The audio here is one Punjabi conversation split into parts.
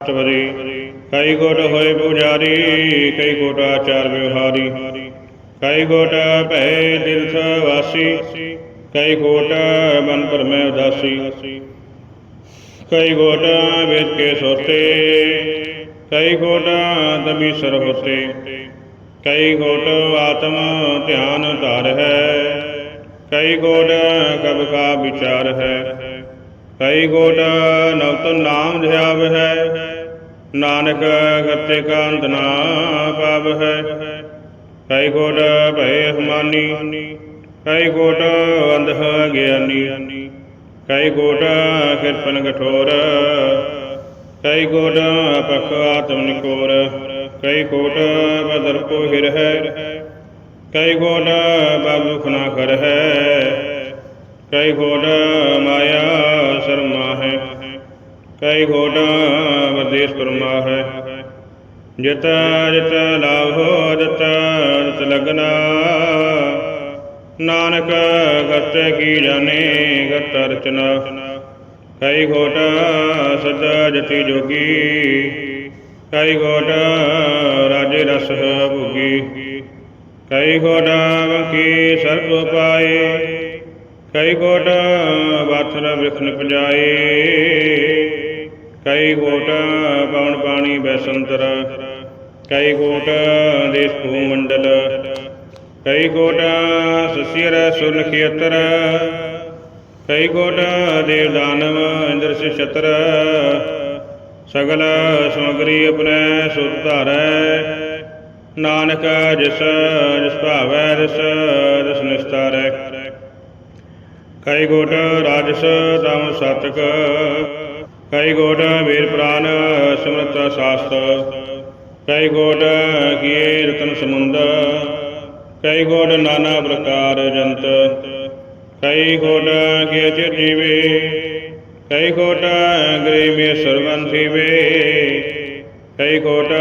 ਸਤਿਵਰੀ, ਕਈ ਗੋਟ ਹੋਏ ਪੁਜਾਰੀ, ਕਈ ਗੋਟ ਆਚਾਰ ਵਿਵਹਾਰੀ ਕਈ ਗੋਟ ਭੈ ਦਿਲ ਵਾਸੀ ਕਈ ਗੋਟ ਮਨ ਪਰਮੈ ਉਦਾਸੀ। ਕਈ ਗੋਟ ਵੇਦ ਕੇ ਸੋਤੇ, ਕਈ ਗੋਟ ਦਬੀ ਸਰ ਕਈ ਗੋਟ ਆਤਮ ਧਿਆਨ ਧਾਰ ਹੈ, ਕਈ ਗੋਟ ਕਬ ਕਾ ਵਿਚਾਰ ਹੈ। ਕਈ ਗੋਟ ਨਵਤ ਨਾਮ ਧਿਆਵ ਹੈ। ਨਾਨਕ ਗਤੇ ਕਾ ਅੰਤ ਨਾ ਪਾਵ ਹੈ। ਕਈ ਗੋਟ ਭੈ ਹਮਾਨੀ ਕਈ ਗੋਟ ਅੰਧ ਗਿਆਨੀ। ਕਈ ਗੋਟ ਕਿਰਪਨ ਕਠੋਰ। ਕਈ ਗੋਟ ਅਪਖ ਆਤਮ ਨਿਕੋਰ। ਕਈ ਕੋਟ, ਬਦਰ ਕੋ ਹਿਰ ਹੈ। ਕਈ ਗੋਟ ਬਾਬੁਖ ਨਾ ਕਰ ਹੈ। ਕਈ ਗੋਟ ਮਾਇਆ ਕਈ ਗੋਟ ਵਦੇਸ ਪਰਮਾ ਹੈ ਜਿਤ ਜਿਤ ਲਾਭੋ ਜਿਤ ਜਿਤ ਲਗਨਾ। ਨਾਨਕ ਗਤ ਕੀ ਜਾਣੇ ਗਤ ਰਚਨਾ। ਕਈ ਗੋਟ ਸਦਾ ਜਤੀ ਜੋਗੀ। ਕਈ ਗੋਟ ਰਾਜੇ ਰਸ ਭੁਗੀ। ਕਈ ਗੋਟ ਵੰਕੀ ਸਰਬ ਪਾਏ ਕਈ ਗੋਟ ਬਾਥਰ ਵਿਖਨ ਪਜਾਏ। ਕਈ ਗੋਟ ਪਵਨ ਪਾਣੀ ਬੈਸੰਤਰ ਕਈ ਕੋਟ ਦੇਸ ਭੂ ਮੰਡਲ, ਕਈ ਕੋਟ ਸਸਿਰ ਸੁਨ ਖੇਤਰ, ਕਈ ਕੋਟ ਦੇਵ ਦਾਨਵ ਇੰਦਰ ਸੇ ਛਤਰ, ਸਗਲ ਸਮਗਰੀ ਆਪਣੇ ਸੁਧ ਧਾਰੈ, ਨਾਨਕ ਜਿਸ ਜਿਸ ਭਾਵੈ ਰਸ, ਰਿਸ ਨਿਸਤਾਰੈ। ਕਈ ਗੋਟ ਰਾਜਸ ਤਮ ਸਤਕ ਕਈ ਗੋਟ ਵੀਰ ਪ੍ਰਾਨ ਸਮਰਤ ਸਾਸਤ। ਕਈ ਗੋਟ ਕੀਏ ਰਤਨ ਸਮੁੰਦ। ਕਈ ਗੋਟ ਨਾਨਾ ਪ੍ਰਕਾਰ ਜੰਤ। ਕਈ ਗੋਟ ਕੀਏ ਚਿਰ ਜੀਵੇ। ਕਈ ਗੋਟ ਗ੍ਰੀ ਮੇ ਸਰਵੰ ਥੀਵੇ। ਕਈ ਗੋਟ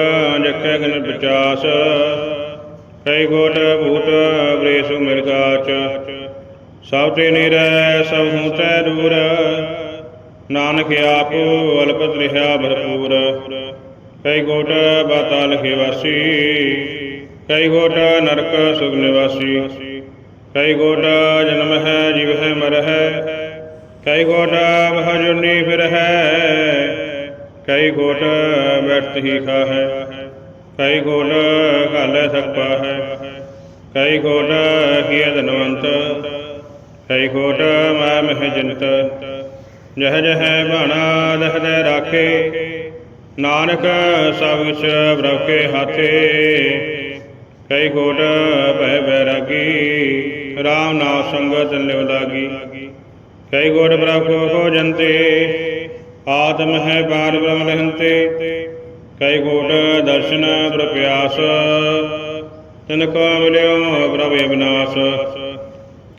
ਜਖੈ ਗਨ ਵਿਚਾਸ। ਕਈ ਗੋਟ ਭੂਤ ਬ੍ਰੇਸੁ ਮਿਰਗਾਚ ਸਭ ਤੇ ਨਿਰੈ ਸਭ ਹੂੰ ਤੈ ਦੂਰ। ਨਾਨਕ ਆਪੋ ਅਲਪਤ ਰਿਹਾ ਭਰਪੂਰ। ਕਈ ਗੋਟ ਬਾਤਾ ਲਖੇ ਵਾਸੀ, ਕਈ ਗੋਟ ਨਰਕ ਸੁਖ ਨਿਵਾਸੀ। ਕਈ ਗੋਟ ਜਨਮ ਹੈ, ਜੀਵ ਹੈ, ਮਰ ਹੈ। ਕਈ ਗੋਟ ਬਹ ਫਿਰ ਹੈ। ਕਈ ਗੋਟ ਬੈਠਤ ਹੀ ਖਾ ਹੈ। ਕਈ ਗੋਟ ਘਾਲੇ ਸਕਪਾ ਹੈ। ਕਈ ਗੋਟ ਕੀਏ ਧਨਵੰਤ। ਕਈ ਕੋਟ ਮੈਂ ਮਹਿ ਜਨਤ ਜਹ ਜਹ ਬਾਣਾ ਦਹਦੇ ਰਾਖੇ। ਨਾਨਕ ਸਭ ਕੁਛ ਬਰਕੇ ਹਾਥੇ। ਕਈ ਕੋਟ ਭੈ ਬੈਰਾਗੀ। RAM ਨਾਮ ਸੰਗਤ ਲਿਵ ਲਾਗੀ। ਕਈ ਗੋਟ ਪ੍ਰਭ ਕੋ ਹੋ ਆਤਮ ਹੈ ਬਾਰ ਬ੍ਰਹਮ ਲਹੰਤੇ। ਕਈ ਗੋਟ ਦਰਸ਼ਨ ਪ੍ਰਪਿਆਸ ਤਨ ਕੋ ਮਿਲਿਓ ਪ੍ਰਭ ਅਬਿਨਾਸ਼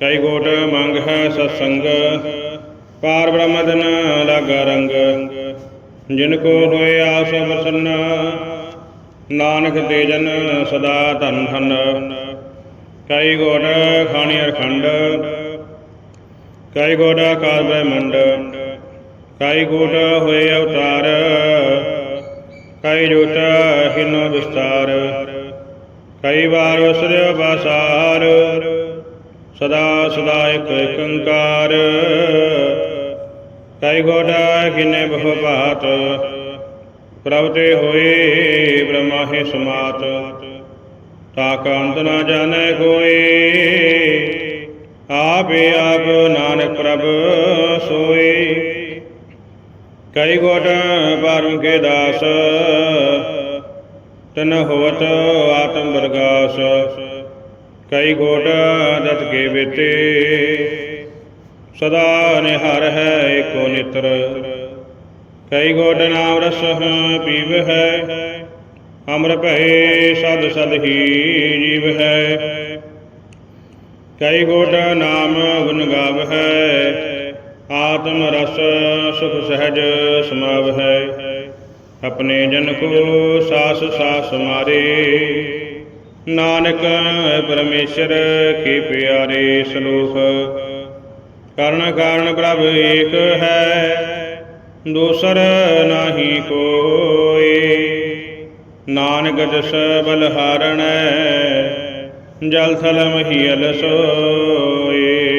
ਕਈ ਗੋਟ ਮੰਗ ਹੈ ਸਤਸੰਗ। ਪਾਰ ਬ੍ਰਹਮ ਦਨ ਲਾਗਾ ਰੰਗ। ਜਿਨ ਕੋ ਹੋਏ ਆਸ ਪ੍ਰਸੰਨ ਨਾਨਕ ਤੇ ਜਨ ਸਦਾ ਧਨ ਧਨ ਕਈ ਗੋਟ ਖਾਣੀ ਅਖੰਡ, ਕਈ ਗੋਟ ਆਕਾਸ ਬ੍ਰਹਮੰਡ ਕਈ ਗੋਟ ਹੋਏ ਅਵਤਾਰ, ਕਈ ਜੋਤ ਹਿਨੋ ਵਿਸਤਾਰ। ਕਈ ਵਾਰ ਉਸਰਿ ਬਾਸਾਰ ਸਦਾ ਸਦਾ ਇਕ ਏਕੰਕਾਰ ਕਈ ਗੋਡਾ ਕਿਨੇ ਬਹੁ ਭਾਤ ਪ੍ਰਭ ਤੇ ਹੋਏ ਬ੍ਰਹਮਾਹੇ ਸਮਾਤ। ਤਾ ਅੰਤ ਨਾ ਜਾਣੈ ਕੋਈ। ਆਪੇ ਆਪ ਨਾਨਕ ਪ੍ਰਭ ਸੋਈ ਕਈ ਗੋਟ ਪਰਮ ਕੇ ਦਾਸ। ਤਨ ਹੋਵਤ ਆਤਮ ਵਰਗਾਸ। ਕਈ ਗੋਟ ਦਤ ਕੇ ਬੇਤੇ। ਸਦਾ ਨਿਹਰ ਹੈ ਏਕੋ ਨਿਤਰ। ਕਈ ਗੋਡ ਨਾਮ ਰਸ ਪੀਵ ਹੈ, ਅਮਰ ਭਏ ਸਦ ਸਦ ਹੀ ਜੀਵ ਹੈ। ਕਈ ਗੋਟ ਨਾਮ ਗੁਣ ਗਾਵ ਹੈ, ਆਤਮ ਰਸ ਸੁਖ ਸਹਿਜ ਸਮਾਵ ਹੈ। ਆਪਣੇ ਜਨ ਕੋ ਸਾਸ ਸਾਸ ਮਾਰੇ, ਨਾਨਕ ਪਰਮੇਸ਼ਰ ਕੀ ਪਿਆਰੇ ਸਲੋਕ। ਕਰਨ ਕਾਰਨ ਪ੍ਰਭ ਏਕ ਹੈ, ਦੂਸਰ ਨਾਹੀ ਕੋਈ। ਨਾਨਕ ਜਸ ਬਲਹਾਰਣੈ ਜਲ ਥਲ ਮਹੀਲ ਸੋਏ